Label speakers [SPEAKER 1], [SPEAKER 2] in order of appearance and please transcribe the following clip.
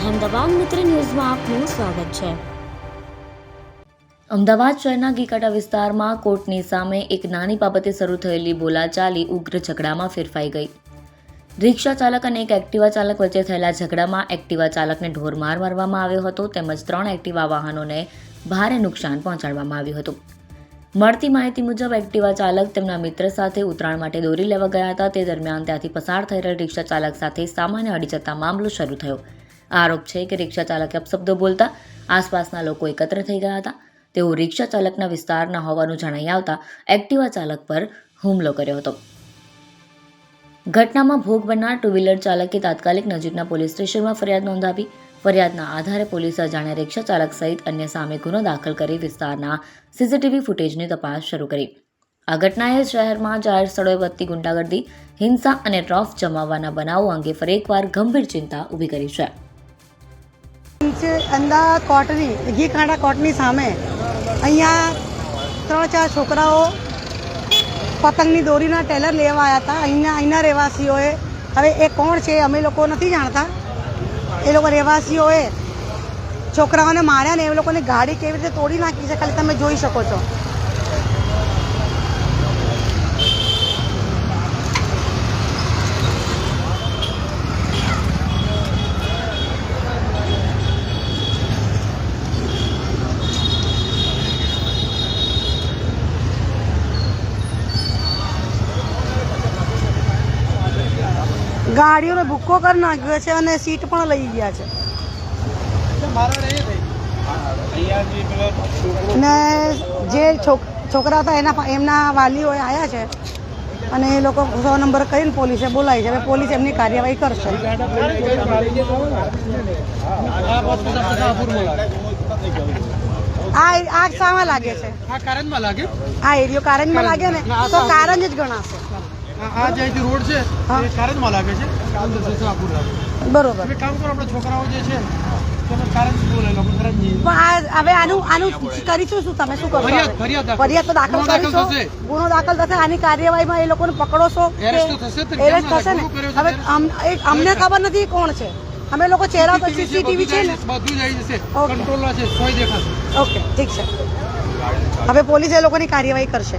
[SPEAKER 1] અહેમદાબાદ મિત્ર ન્યૂઝમાં આપનું સ્વાગત છે. અમદાવાદ શહેરના ગીકાટા વિસ્તારમાં કોર્ટની સામે એક નાની બાબતે શરૂ થયેલી બોલાચાલી ઉગ્ર ઝઘડામાં ફેરફાઈ ગઈ. રિક્ષા ચાલક અને એક એક્ટિવા ચાલક વચ્ચે થયેલા ઝઘડામાં એક્ટિવા ચાલકને ઢોરમાર મારવામાં આવ્યો હતો તેમજ ત્રણ એક્ટિવા વાહનોને ભારે નુકસાન પહોંચાડવામાં આવ્યું હતું. મળતી માહિતી મુજબ એક્ટિવા ચાલક તેમના મિત્ર સાથે ઉતરાણ માટે દોરી લેવા ગયા હતા. તે દરમિયાન ત્યાંથી પસાર રહેલ રિક્ષા ચાલક સાથે સામાન્ય અડી જતા મામલો શરૂ થયો. આરોપ છે કે રિક્ષા ચાલકે અપશબ્દો બોલતા આસપાસના લોકો એકત્ર થઈ ગયા હતા. તેઓ રિક્ષા ચાલકના વિસ્તારના હોવાનું જણાઈ આવતા એક્ટિવા ચાલક પર હુમલો કર્યો હતો. ઘટનામાં ભોગ બનનાર ટુ વ્હીલર ચાલકે તાત્કાલિક નજીકના પોલીસ સ્ટેશનમાં ફરિયાદ નોંધાવી. ફરિયાદના આધારે પોલીસે અજાણ્યા રિક્ષા ચાલક સહિત અન્ય સામે ગુનો દાખલ કરી વિસ્તારના સીસીટીવી ફૂટેજની તપાસ શરૂ કરી. આ ઘટનાએ શહેરમાં જાહેર સ્થળોએ વધતી ગુંડાગર્દી, હિંસા અને ટ્રફ જમાવવાના બનાવો અંગે ફરી એકવાર ગંભીર ચિંતા ઊભી કરી છે.
[SPEAKER 2] નીચે અમદાવાદ કોર્ટની ઘી કાંડા કોર્ટની સામે. અહીંયા ત્રણ ચાર છોકરાઓ પતંગની દોરીના ટેલર લેવા આવ્યા હતા. અહીંના અહીંના રહેવાસીઓએ, હવે એ કોણ છે અમે લોકો નથી જાણતા. એ લોકો રહેવાસીઓએ છોકરાઓને માર્યા ને એ લોકોની ગાડી કેવી રીતે તોડી નાખી છે, ખાલી તમે જોઈ શકો છો. ગાડીઓનો ભૂક્કો કરી નાખ્યો છે અને સીટ પણ લઈ ગયા છે. ને જે છોકરા હતા એના એમના વાલીઓ આવ્યા છે અને એ લોકો સો નંબર કરીને પોલીસે બોલાવી છે. હવે પોલીસ એમની કાર્યવાહી કરશે. આ આગ શામાં લાગે છે?
[SPEAKER 3] આ
[SPEAKER 2] એરિયો કારંજમાં લાગે ને? તો કારંજ જ ગણાશે.
[SPEAKER 3] આ આ જે રોડ છે એ કારંજમાં લાગે છે? સસરાપુર લાગે
[SPEAKER 2] બરોબર.
[SPEAKER 3] કામ કરો આપણે છોકરાઓ જે છે તમે કારંજ બોલે લોકો કારંજી
[SPEAKER 2] પણ આ હવે આનું આનું કરીશું શું? તમે શું કરો?
[SPEAKER 3] ફરિયાદ- દાખલ.
[SPEAKER 2] તો દાખલ
[SPEAKER 3] ગુનો દાખલ
[SPEAKER 2] કરીશો.
[SPEAKER 3] થશે.
[SPEAKER 2] ગુનો દાખલ થશે આની કાર્યવાહીમાં એ લોકોને પકડોશો
[SPEAKER 3] છો થશે ને,
[SPEAKER 2] એરેસ્ટ થશે હવે અમને ખબર નથી કોણ છે. અમે લોકો ચહેરા તો સીસીટીવી છે ને.
[SPEAKER 3] બધું જ જશે
[SPEAKER 2] Okay.
[SPEAKER 3] છે સોય દેખાશે.
[SPEAKER 2] ઓકે ઠીક છે. હવે પોલીસ એ લોકોની કાર્યવાહી કરશે.